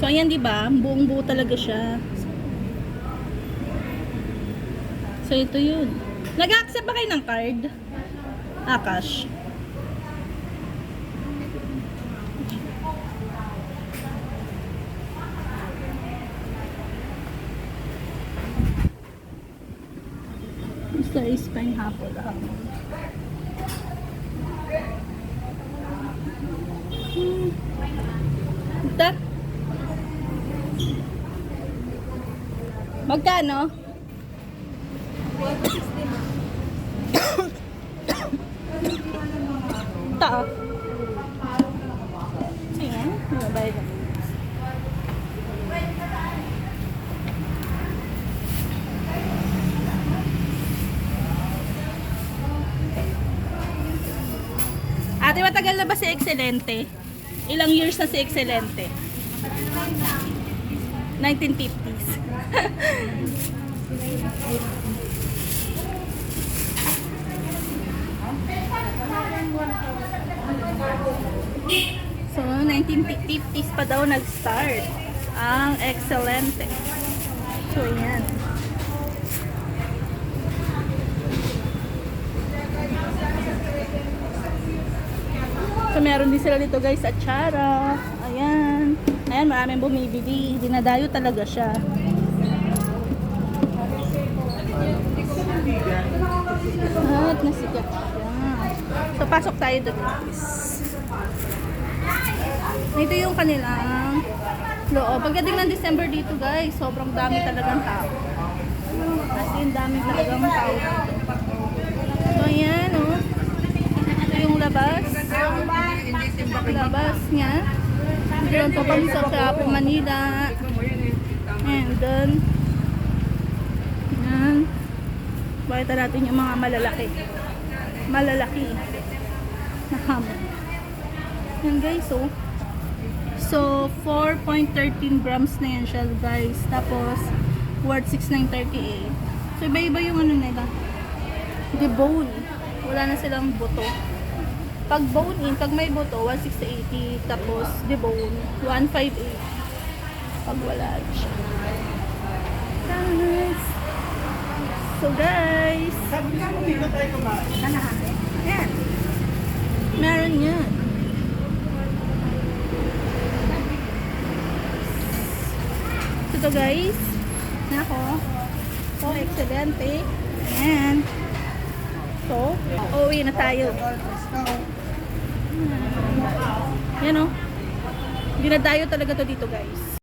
So, ayan, di ba? Buong buo talaga siya. So, ito yun. Nag-accept ba kayo ng card? Ah, cash. Spain hapon lang. Hmm. Ito? Magkano? Ito. Sige, mabayad ako. Ate, matagal na ba si Excelente? Ilang years na si Excelente? 1950s. so, 1950s pa daw nag-start ang Excelente. So, yan. So, meron din sila dito guys at Chara. Ayan. Maraming bumibili. Dinadayo talaga siya. At nasikat siya. So, pasok tayo doon. Ito yung kanilang loob. Pagdating ng December dito guys, sobrang dami talagang tao. As in, dami talagang tao dito. So, ayan oh. Ito yung labas. Labas niya. Doon kami sa Quiapo, Manila. And then, yan. Pakita natin yung mga malalaki. Malalaki. Na hamon. Yan guys, oh. So, 4.13 grams na yan siya guys. Tapos, worth 6,938. So, iba-iba yung ano nila. The bone. Wala na silang buto. Pag bone in, pag may buto, 1,680. Tapos, the bone, 1,580. Pag wala siya. Guys. So, guys. Yan. Meron yan. Ito guys. Nako. So, excelente. Ayan. So, uuwi na tayo. Yan o. Dinadayo talaga to dito guys.